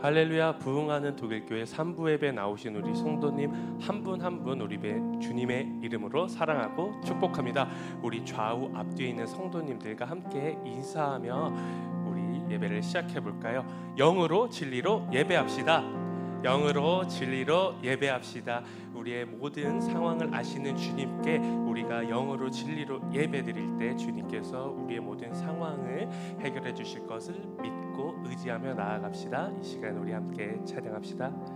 할렐루야 부흥하는 독일교회 3부 예배 나오신 우리 성도님 한 분 한 분 우리 배 주님의 이름으로 사랑하고 축복합니다. 우리 좌우 앞뒤에 있는 성도님들과 함께 인사하며 우리 예배를 시작해 볼까요? 영으로 진리로 예배합시다. 영으로 진리로 예배합시다. 우리의 모든 상황을 아시는 주님께 우리가 영으로 진리로 예배드릴 때 주님께서 우리의 모든 상황을 해결해 주실 것을 믿고 의지하며 나아갑시다. 이 시간 우리 함께 찬양합시다.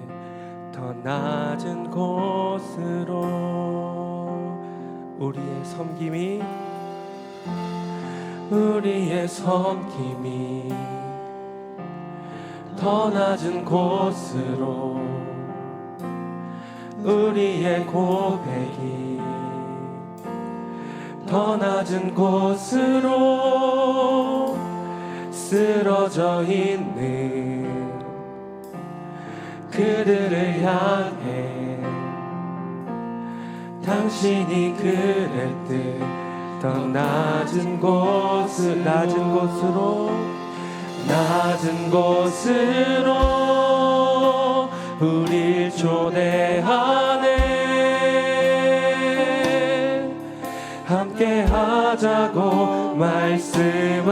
더 낮은 곳으로 우리의 섬김이 우리의 섬김이 더 낮은 곳으로 우리의 고백이 더 낮은 곳으로 쓰러져 있는 그들을 향해 당신이 그랬듯 더 낮은 곳을 낮은 곳으로 낮은 곳으로 우릴 초대하네. 함께 하자고 말씀하시네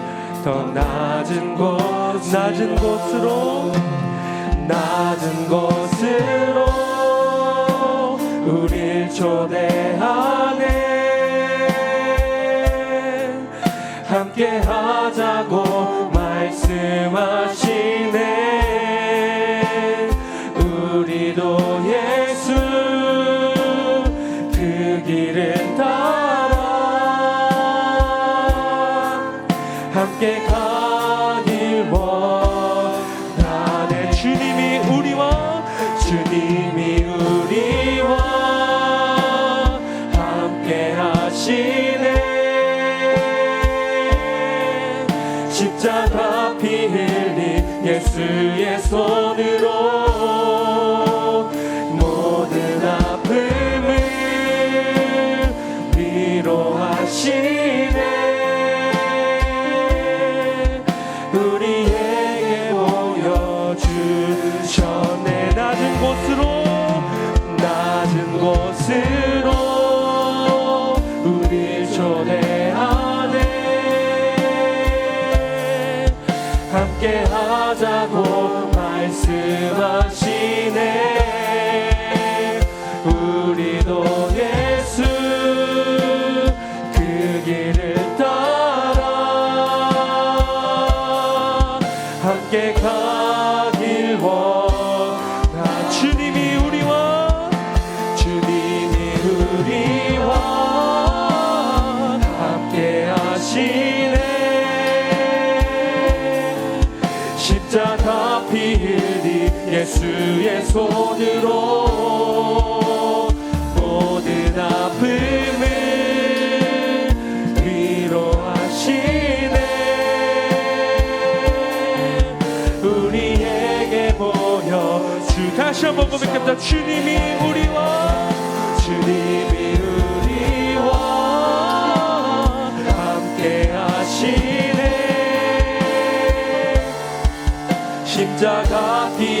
더 낮은 곳 낮은 곳으로 낮은 곳으로 우릴 초대하네. 함께 하자고 말씀하시 예수의 손으로 모든 아픔을 위로하시네. 우리에게 보여주 다시 한번 고백합니다. 주님이 우리와 주님이 우리와 함께 하시네. 심자가 피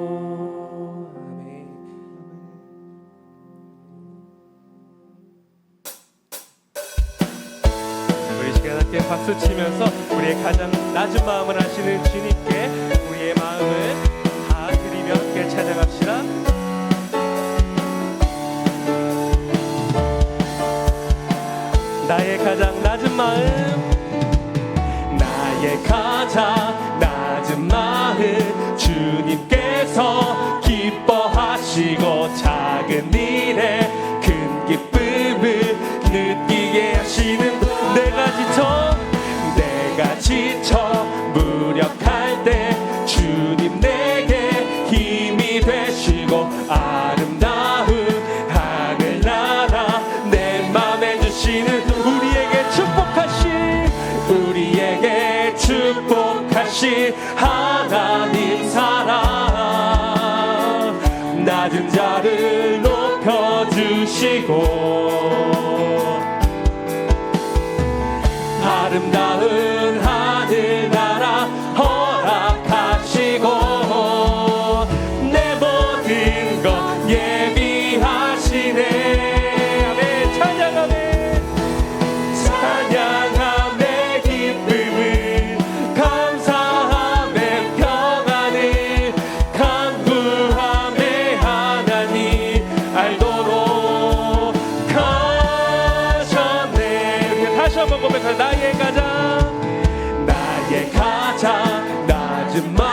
박수 치면서 우리의 가장 낮은 마음을 아시는 주님께 우리의 마음을 다 드리며 함께 찬양합시다. 나의 가장 낮은 마음 나의 가장 낮은 마음 주님께서 기뻐하시고 작은 일에 낮은 자를 높여주시고. Jamal.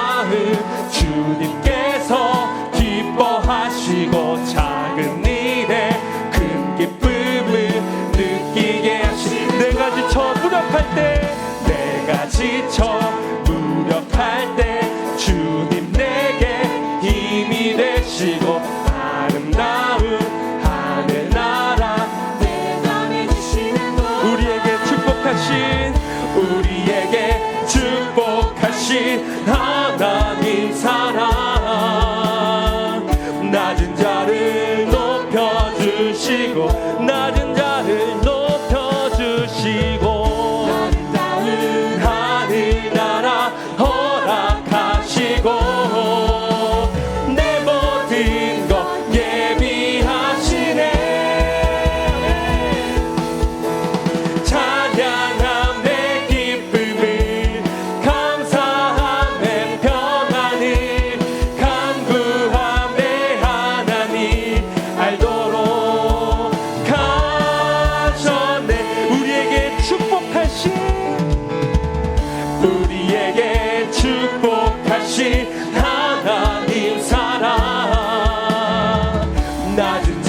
dignidade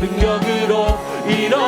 능력으로 이뤄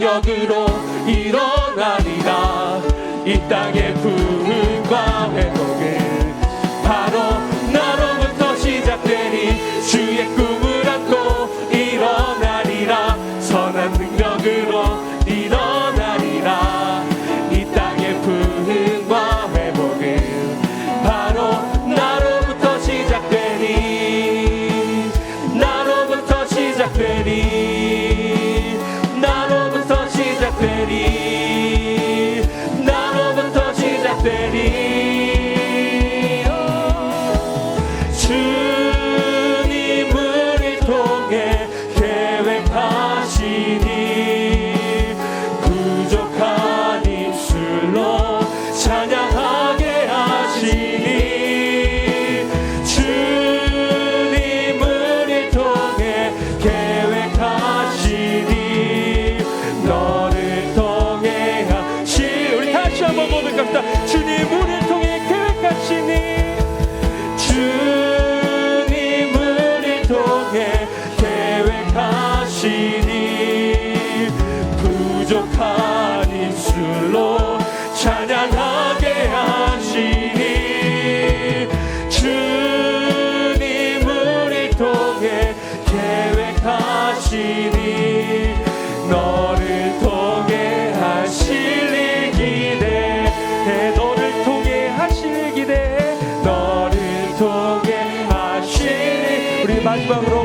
능력으로 일어나리라. 이 땅의 부흥과 회복은 바로 나로부터 시작되니 주의 꿈을 안고 Vamos.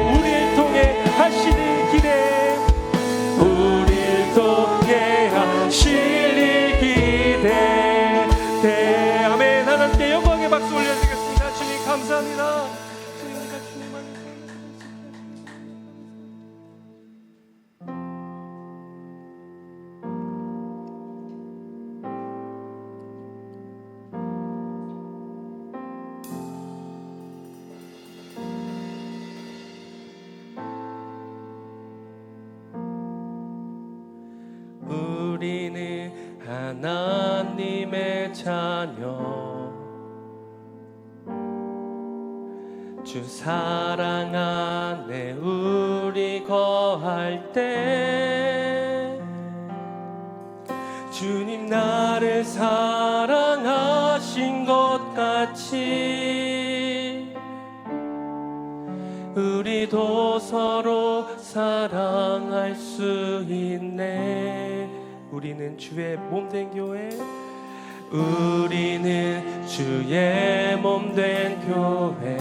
하나님의 자녀. 주 사랑 안에 우리 거할 때 주님 나를 사랑하신 것 같이 우리도 서로 사랑할 수 있네 우리는 주의 몸 된 교회 우리는 주의 몸 된 교회.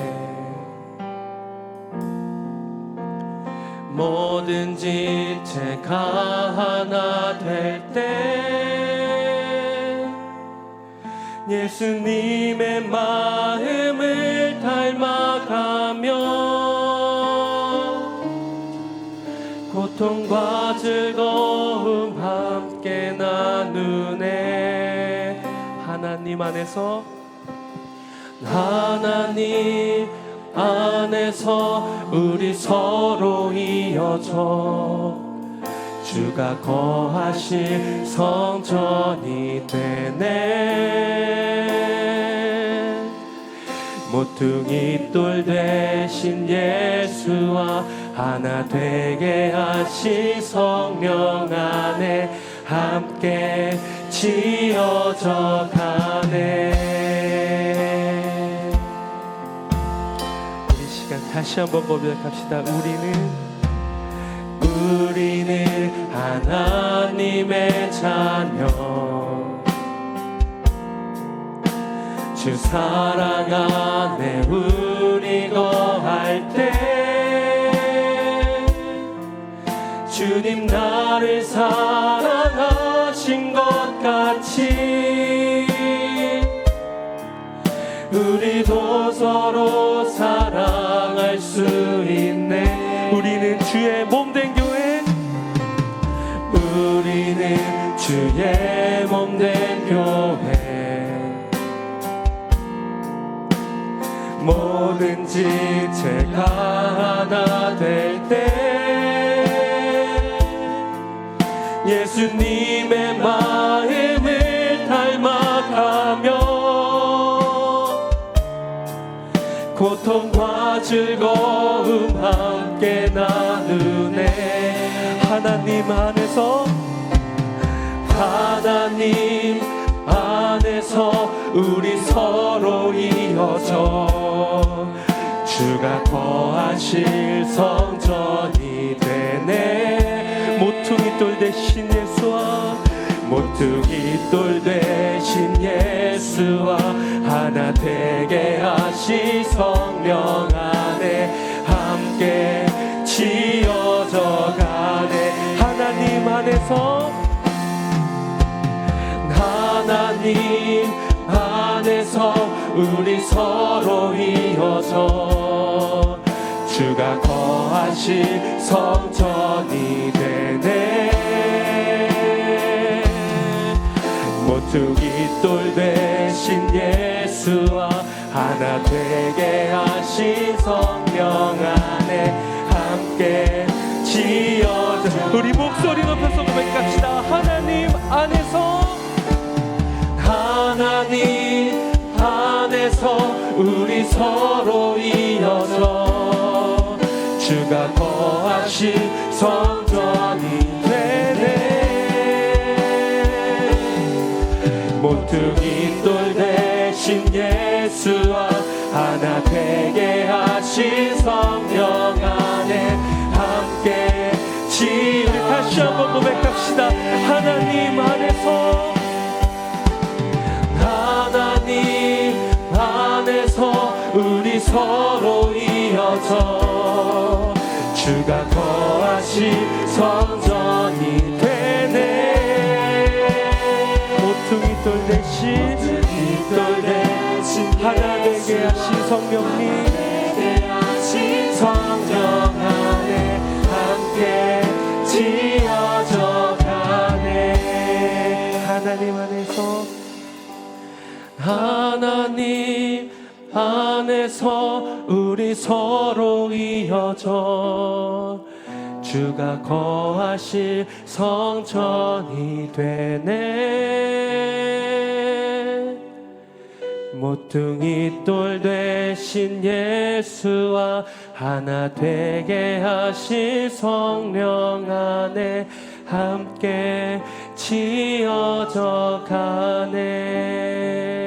뭐든지 제가 하나 될 때 예수님의 마음을 닮아가며 고통과 즐거움 함께 나누네. 하나님 안에서 하나님 안에서 우리 서로 이어져. 주가 거하실 성전이 되네. 모퉁이 돌 대신 예수와 하나 되게 하신 성령 안에 함께 지어져 가네. 우리 시간 다시 한번 고백합시다. 우리는 우리는 하나님의 자녀. 주 사랑 안에 우리 거할 때. 주님 나를 사랑 하신 것 같이 우리도 서로 사랑할 수 있네. 우리는 주의 몸된 교회. 우리는 주의 몸된 교회. 뭐든지 제가 하나 될때 예수님 의 마음을 닮아가며 고통과 즐거움 함께 나누네. 하나님 안에서 하나님 안에서 우리 서로 이어져. 주가 거하실 성전이 되네. 모퉁이 돌 대신 예수와 모퉁이 돌 대신 예수와 하나 되게 하시 성령 안에 함께 지어져 가네. 하나님 안에서 하나님 안에서 우리 서로 이어져 주가 거하실 성전이 되네 모퉁이 돌 대신 예수와 하나 되게 하신 성령 안에 함께 지어져 우리 목소리 높여서 고백합시다. 하나님 안에서. 하나님 안에서 우리 서로 이어져 주가 거하실 성 모퉁이 돌 대신 예수와 하나 되게 하신 성령 안에 함께 지 우리 다시 한번 고백합시다. 하나님 안에서 하나님 안에서 우리 서로 이어져 주가 거하신 성 모퉁이 돌 대신 돌 대신 하나 되게 하신 성령님. 성령 안에 함께 지어져 가네. 하나님 안에서 하나님 안에서 우리 서로 이어져 주가 거하실 성전이 되네. 모퉁이 돌 되신 예수와 하나 되게 하실 성령 안에 함께 지어져 가네